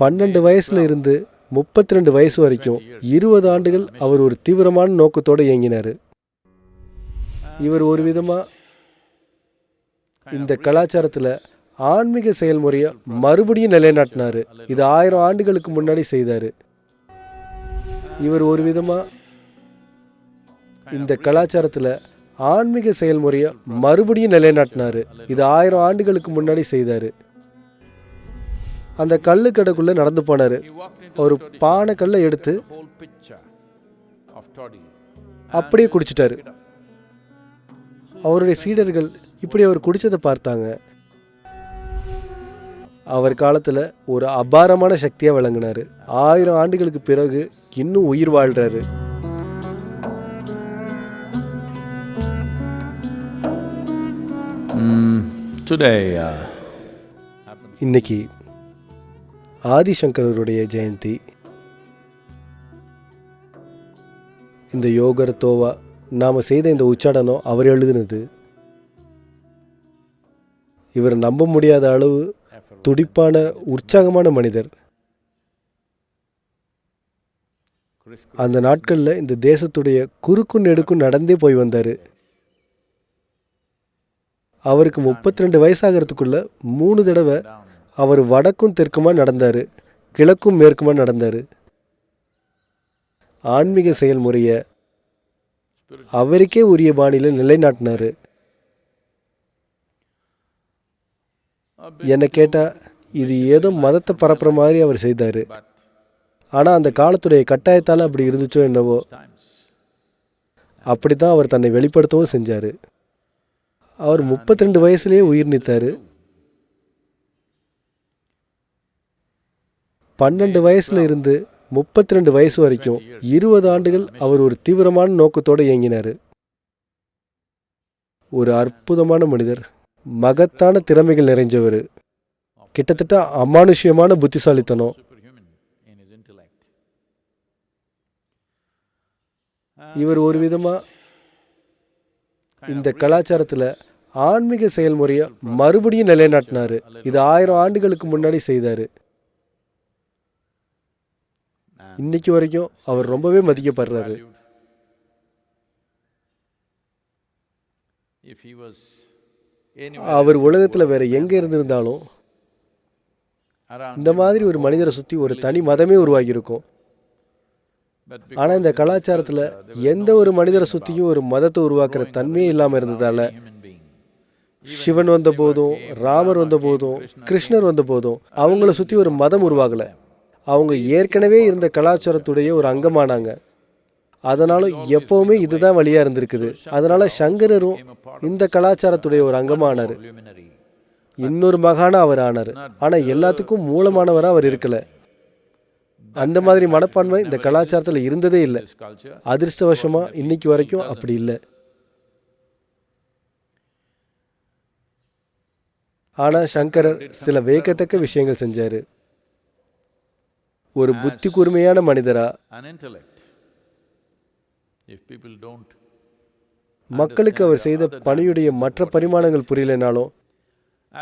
பன்னெண்டு வயசுல இருந்து முப்பத்தி ரெண்டு வயசு வரைக்கும் இருபது ஆண்டுகள் அவர் ஒரு தீவிரமான நோக்கத்தோடு இயங்கினார். இவர் ஒரு விதமாக இந்த கலாச்சாரத்தில் ஆன்மீக செயல்முறையை மறுபடியும் நிலைநாட்டினாரு. இது ஆயிரம் ஆண்டுகளுக்கு முன்னாடி செய்தார். இவர் ஒரு விதமாக இந்த கலாச்சாரத்தில் ஆன்மீக செயல்முறையை மறுபடியும் நிலைநாட்டினாரு. இது ஆயிரம் ஆண்டுகளுக்கு முன்னாடி செய்தார். அந்த கல்லுக்கடைக்குள்ள நடந்து போனாரு. ஒரு toddy பானை கல்லை எடுத்து. அப்படியே குடிச்சிட்டாரு. அவருடைய சீடர்கள் இப்படி அவர் குடிச்சதை பார்த்தாங்க. அவர் காலத்துல ஒரு அபாரமான சக்தியா விளங்கினாரு. ஆயிரம் ஆண்டுகளுக்கு பிறகு இன்னும் உயிர் வாழ்றாரு. Today, uh, இன்னைக்கு ஆதிசங்கரருடைய ஜெயந்தி. இந்த யோகர் தோவா நாம் செய்த இந்த உச்சாடனம் அவர் எழுதினது. இவர் நம்ப முடியாத அளவு துடிப்பான உற்சாகமான மனிதர். அந்த நாட்களில் இந்த தேசத்துடைய குறுக்கும் நெடுக்கும் நடந்தே போய் வந்தார். அவருக்கு முப்பத்தி ரெண்டு வயசாகிறதுக்குள்ள மூணு தடவை அவர் வடக்கும் தெற்குமா நடந்தார் கிழக்கும் மேற்குமா நடந்தார். ஆன்மீக செயல்முறையை அவருக்கே உரிய பாணியில் நிலைநாட்டினார். என்னை கேட்டால் இது ஏதோ மதத்தை பரப்புற மாதிரி அவர் செய்தார். ஆனால் அந்த காலத்துடைய கட்டாயத்தால் அப்படி இருந்துச்சோ என்னவோ அப்படி தான் அவர் தன்னை வெளிப்படுத்தவும் செஞ்சார். அவர் முப்பத்தி ரெண்டு வயசுலேயே உயிர் நீத்தார். பன்னெண்டு வயசுல இருந்து முப்பத்தி ரெண்டு வயசு வரைக்கும் இருபது ஆண்டுகள் அவர் ஒரு தீவிரமான நோக்கத்தோடு இயங்கினார். ஒரு அற்புதமான மனிதர் மகத்தான திறமைகள் நிறைஞ்சவர். கிட்டத்தட்ட அமானுஷ்யமான புத்திசாலித்தனம். இவர் ஒரு விதமாக இந்த கலாச்சாரத்தில் ஆன்மீக செயல்முறையை மறுபடியும் நிலைநாட்டினாரு. இது ஆயிரம் ஆண்டுகளுக்கு முன்னாடி செய்தார். இன்னைக்கு வரைக்கும் அவர் ரொம்பவே மதிக்கப்படுறாரு. அவர் உலகத்துல வேற எங்க இருந்திருந்தாலும் இந்த மாதிரி ஒரு மனிதரை சுத்தி ஒரு தனி மதமே உருவாகி இருக்கும் but ஆனா இந்த கலாச்சாரத்துல எந்த ஒரு மனிதரை about ஒரு மதத்தை உருவாக்குற தன்மையே up இல்லாம around இருந்ததால சிவன் வந்த போதும் ராமர் வந்த போதும் கிருஷ்ணர் வந்த போதும் அவங்கள சுத்தி ஒரு மதம் உருவாகல. அவங்க ஏற்கனவே இருந்த கலாச்சாரத்துடைய ஒரு அங்கமானாங்க. அதனால எப்பவுமே இதுதான் வழியா இருந்திருக்குது. அதனால சங்கரரும் இந்த கலாச்சாரத்துடைய ஒரு அங்கமானார். இன்னொரு மகானா அவர் ஆனார். ஆனா எல்லாத்துக்கும் மூலமானவரா அவர் இருக்கல. அந்த மாதிரி மனப்பான்மை இந்த கலாச்சாரத்தில் இருந்ததே இல்லை. அதிர்ஷ்டவசமாக அதிர்ஷ்டவசமா இன்னைக்கு வரைக்கும் அப்படி இல்லை. ஆனா சங்கரர் சில வேகத்தக்க விஷயங்கள் செஞ்சாரு. ஒரு புத்தி கூர்மையான மனிதரா? மக்களுக்கு அவர் செய்த பணியுடைய மற்ற பரிமாணங்கள் புரியலைனாலும்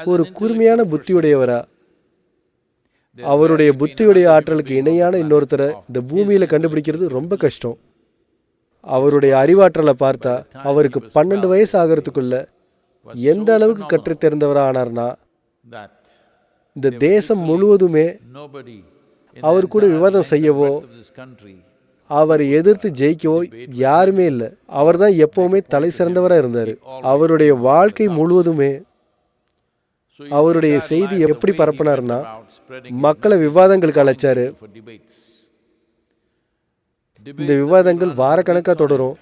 ஒரு கூர்மையான புத்தியுடையவரா? அவருடைய புத்தியுடைய ஆற்றலுக்கு இணையான இன்னொருத்தரை இந்த பூமியில கண்டுபிடிக்கிறது ரொம்ப கஷ்டம். அவருடைய அறிவாற்றலை பார்த்தா அவருக்கு பன்னெண்டு வயசு ஆகிறதுக்குள்ள எந்த அளவுக்கு கற்றுத் தேர்ந்தவரா ஆனார்னா இந்த தேசம் முழுவதுமே அவர் கூட விவாதம் செய்யவோ அவரை எதிர்த்து ஜெயிக்கவோ யாருமே இல்லை. அவர் தான் எப்பவுமே தலை சிறந்தவராக இருந்தார். அவருடைய வாழ்க்கை முழுவதுமே அவருடைய செய்தி எப்படி பரப்பினார்னா மக்களை விவாதங்களுக்கு அழைச்சாரு. இந்த விவாதங்கள் வாரக்கணக்காக தொடரும்.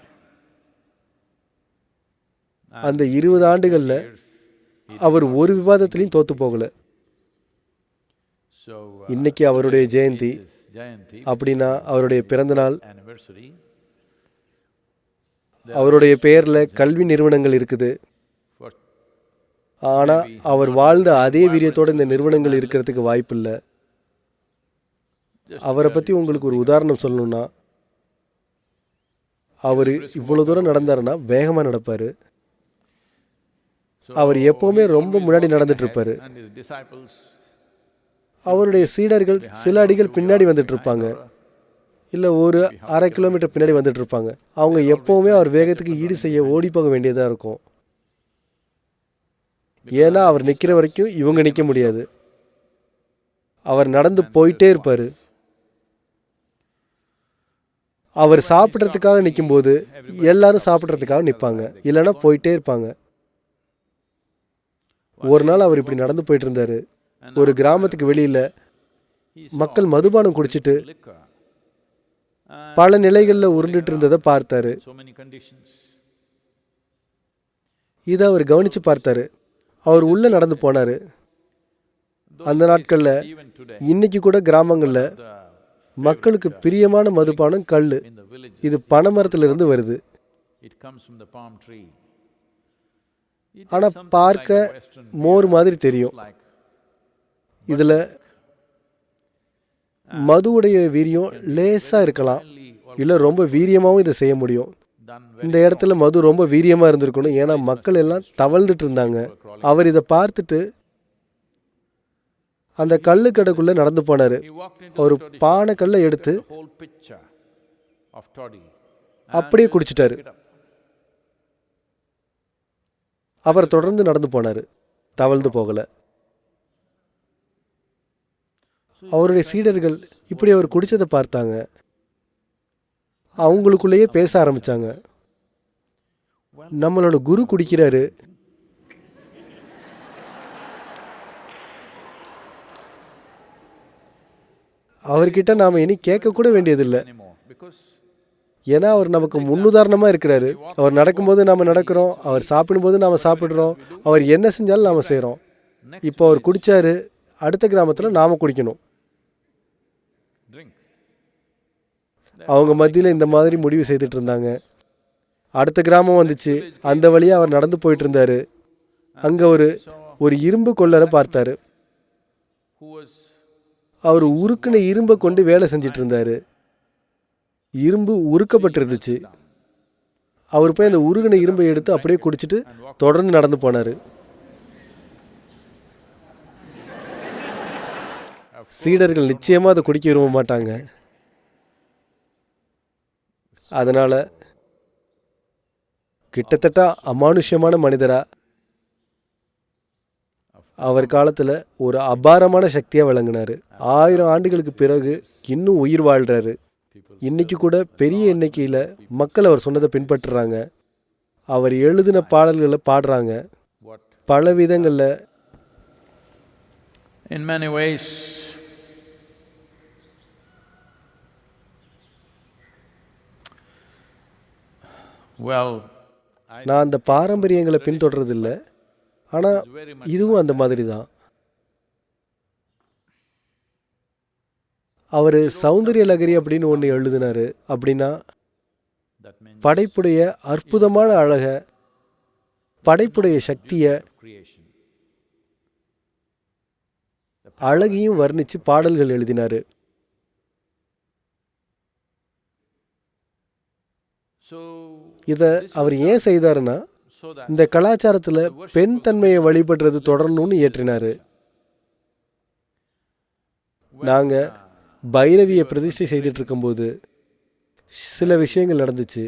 அந்த இருபது ஆண்டுகளில் அவர் ஒரு விவாதத்திலையும் தோத்து போகல. இன்னைக்கு அவருடைய ஜெயந்தி. Jayanti அப்படின்னா அவருடைய பிறந்தநாள். அவருடைய பெயர்ல கல்வி நிறுவனங்கள் இருக்குது. For ஆனா அவர் வாழ்ந்த அதே வீரியத்தோட இந்த நிறுவனங்கள் இருக்கிறதுக்கு வாய்ப்பில்லை. அவரை பத்தி உங்களுக்கு ஒரு உதாரணம் சொல்லணும்னா அவர் இவ்வளவு தூரம் நடந்தாருன்னா வேகமா நடப்பாரு. அவர் எப்பவுமே ரொம்ப முன்னாடி நடந்துட்டு இருப்பாரு. அவருடைய சீடர்கள் சில அடிகள் பின்னாடி வந்துட்டு இருப்பாங்க இல்லை ஒரு அரை கிலோமீட்டர் பின்னாடி வந்துட்டு இருப்பாங்க அவங்க எப்போவுமே அவர் வேகத்துக்கு ஈடு செய்ய ஓடி போக வேண்டியதாக இருக்கும். ஏன்னா அவர் நிற்கிற வரைக்கும் இவங்க நிற்க முடியாது. அவர் நடந்து போயிட்டே இருப்பார். அவர் சாப்பிட்றதுக்காக நிற்கும்போது எல்லாரும் சாப்பிட்றதுக்காக நிற்பாங்க இல்லைன்னா போயிட்டே இருப்பாங்க. ஒரு நாள் அவர் இப்படி நடந்து போயிட்டு இருந்தாரு. ஒரு கிராமத்துக்கு வெளியில மக்கள் மதுபானம் குடிச்சிட்டு. பல நிலைகளில் உருண்டுட்டு இருந்ததை பார்த்தாரு. இதை அவர் கவனிச்சு பார்த்தாரு. அவர் உள்ள நடந்து போனாரு. அந்த நாட்கள்ல இன்னைக்கு கூட கிராமங்கள்ல மக்களுக்கு பிரியமான மதுபானம் கல் இது பனைமரத்துல இருந்து வருது. It comes from the palm tree. It is ஆனா something பார்க்க மோர் மாதிரி தெரியும். இதில் மதுவுடைய வீரியம் லேசாக இருக்கலாம். இல்லை ரொம்ப வீரியமாகவும் இதை செய்ய முடியும். இந்த இடத்துல மது ரொம்ப வீரியமாக இருந்திருக்கணும். ஏன்னா மக்கள் எல்லாம் தவழ்ந்துட்டு இருந்தாங்க. அவர் இதை பார்த்துட்டு அந்த கல்லு கடைக்குள்ளே நடந்து போனார். ஒரு பானை கல்லை எடுத்து அப்படியே குடிச்சிட்டாரு. அவர் தொடர்ந்து நடந்து போனார். தவழ்ந்து போகலை. அவருடைய சீடர்கள் இப்படி அவர் குடித்ததை பார்த்தாங்க. அவங்களுக்குள்ளேயே பேச ஆரம்பிச்சாங்க. நம்மளோட குரு குடிக்கிறாரு. அவர்கிட்ட நாம் இனி கேட்கக்கூட வேண்டியதில்லை. ஏன்னா அவர் நமக்கு முன்னுதாரணமாக இருக்கிறாரு. அவர் நடக்கும்போது நாம் நடக்கிறோம். அவர் சாப்பிடும்போது நாம் சாப்பிட்றோம். அவர் என்ன செஞ்சாலும் நாம் செய்கிறோம் இப்போ அவர் குடித்தாரு அடுத்த கிராமத்தில் நாம் குடிக்கணும். அவங்க மத்தியில் இந்த மாதிரி முடிவு செய்துட்டு இருந்தாங்க. அடுத்த கிராமம் வந்துச்சு. அந்த வழியாக அவர் நடந்து போயிட்டு இருந்தாரு. அங்கே ஒரு ஒரு இரும்பு கொள்ளரை பார்த்தாரு. அவர் உருக்குன இரும்பை கொண்டு வேலை செஞ்சிட்டு இருந்தாரு. இரும்பு உருக்கப்பட்டிருந்துச்சு. அவர் போய் அந்த உருகின இரும்பை எடுத்து அப்படியே குடிச்சிட்டு தொடர்ந்து நடந்து போனாரு. சீடர்கள் நிச்சயமாக அதை குடிக்க விரும்ப மாட்டாங்க. அதனால் கிட்டத்தட்ட அமானுஷ்யமான மனிதராக அவர் காலத்தில் ஒரு அபாரமான சக்தியாக விளங்கினார். ஆயிரம் ஆண்டுகளுக்கு பிறகு இன்னும் உயிர் வாழ்கிறாரு இன்னைக்கு கூட பெரிய எண்ணிக்கையில் மக்கள் அவர் சொன்னதை பின்பற்றுறாங்க. அவர் எழுதின பாடல்களை பாடுறாங்க. பல விதங்களில் In many ways, நான் அந்த பாரம்பரியங்களை பின்தொடர்றதில்ல. ஆனா very much இதுவும் அந்த மாதிரி தான் அவர் சௌந்தரிய லகரி அப்படின்னு ஒன்று எழுதினாரு. அப்படின்னா படைப்புடைய அற்புதமான அழக படைப்புடைய சக்தியை. அழகையும் வர்ணிச்சு பாடல்கள் எழுதினாரு. இதை அவர் ஏன் செய்தாருன்னா இந்த கலாச்சாரத்தில் பெண் தன்மையை வழிபடுறது தொடரணும்னு ஏற்றினார் நாங்கள் பைரவியை பிரதிஷ்டை செய்துட்டு இருக்கும்போது சில விஷயங்கள் நடந்துச்சு.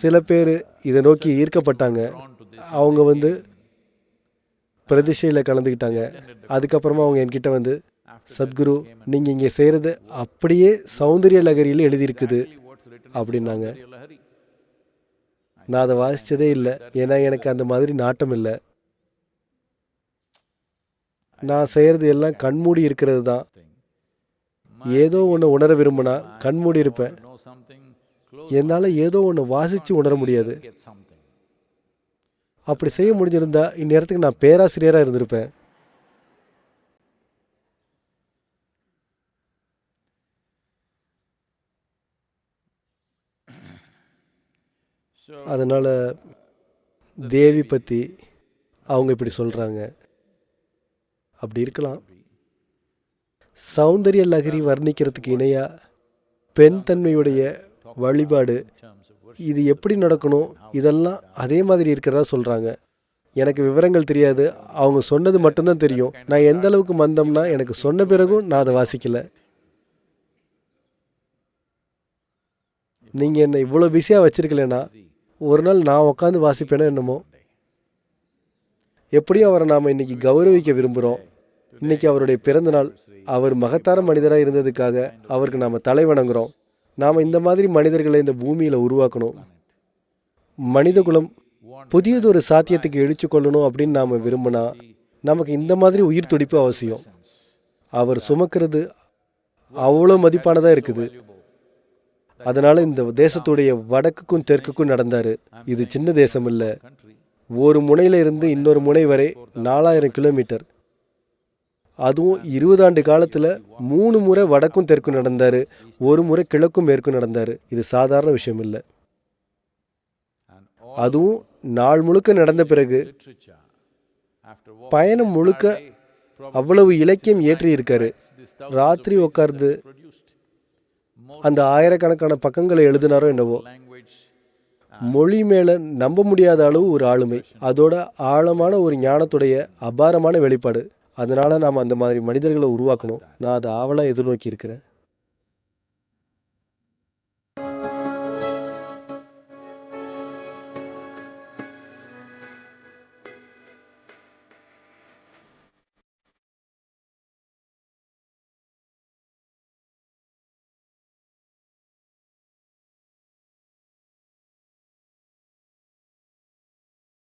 சில பேர் இதை நோக்கி ஈர்க்கப்பட்டாங்க. அவங்க வந்து பிரதிஷ்டையில் கலந்துக்கிட்டாங்க. அதுக்கப்புறமா அவங்க என்கிட்ட வந்து சத்குரு நீங்கள் இங்கே செய்கிறது அப்படியே சௌந்தரிய லகரியில் எழுதியிருக்குது அப்படின்னாங்க. நான் அதை வாசித்ததே இல்லை. ஏன்னா எனக்கு அந்த மாதிரி நாட்டம் இல்லை. நான் செய்கிறது எல்லாம் கண்மூடி இருக்கிறது தான். ஏதோ ஒன்று உணர விரும்பினா கண்மூடி இருப்பேன். என்னால் ஏதோ ஒன்று வாசித்து உணர முடியாது. அப்படி செய்ய முடிஞ்சிருந்தா இந்நேரத்துக்கு நான் பேராசிரியராக இருந்திருப்பேன். அதனால் தேவி பற்றி அவங்க இப்படி சொல்கிறாங்க அப்படி இருக்கலாம். சௌந்தரிய லகரி வர்ணிக்கிறதுக்கு இணையாக பெண் தன்மையுடைய வழிபாடு இது எப்படி நடக்கணும் இதெல்லாம் அதே மாதிரி இருக்கிறதா சொல்கிறாங்க எனக்கு விவரங்கள் தெரியாது. அவங்க சொன்னது மட்டும்தான் தெரியும். நான் எந்த அளவுக்கு மந்தம்னா எனக்கு சொன்ன பிறகும் நான் அதை வாசிக்கல. நீங்கள் என்னை இவ்வளோ பிஸியாக வச்சிருக்கலனா ஒரு நாள் நான் உட்காந்து வாசிப்பேனோ என்னமோ? எப்படியும் அவரை நாம் இன்னைக்கு கௌரவிக்க விரும்புகிறோம் இன்னைக்கு அவருடைய பிறந்த நாள். அவர் மகத்தான மனிதராக இருந்ததுக்காக அவருக்கு நாம் தலை வணங்குறோம். நாம் இந்த மாதிரி மனிதர்களை இந்த பூமியில் உருவாக்கணும். மனிதகுலம் புதியதொரு சாத்தியத்துக்கு எழுச்சி கொள்ளணும் அப்படின்னு நாம் விரும்பினா நமக்கு இந்த மாதிரி உயிர் துடிப்பு அவசியம். அவர் சுமக்கிறது அவ்வளோ மதிப்பானதாக இருக்குது. அதனால இந்த தேசத்துடைய வடக்குக்கும் தெற்குக்கும் நடந்தார். இது சின்ன தேசம் இல்லை ஒரு முனையில இருந்து இன்னொரு முனை வரை நாலாயிரம் கிலோமீட்டர். அதுவும் இருபதாண்டு காலத்தில் மூணு முறை வடக்கும் தெற்கும் நடந்தார். ஒரு முறை கிழக்கும் மேற்கும் நடந்தார். இது சாதாரண விஷயம் இல்லை அதுவும் நாள் முழுக்க நடந்த பிறகு பயணம் முழுக்க அவ்வளவு இலக்கியம் ஏற்றி இருக்காரு ராத்திரி உட்கார்ந்து அந்த ஆயிரக்கணக்கான பக்கங்களை எழுதினாரோ என்னவோ. மொழி மேலே நம்ப முடியாத அளவு ஒரு ஆளுமை. அதோட ஆழமான ஒரு ஞானத்துடைய அபாரமான வெளிப்பாடு. அதனால் நாம் அந்த மாதிரி மனிதர்களை உருவாக்கணும். நான் அதை ஆவலாக எதிர்நோக்கி இருக்கிறேன்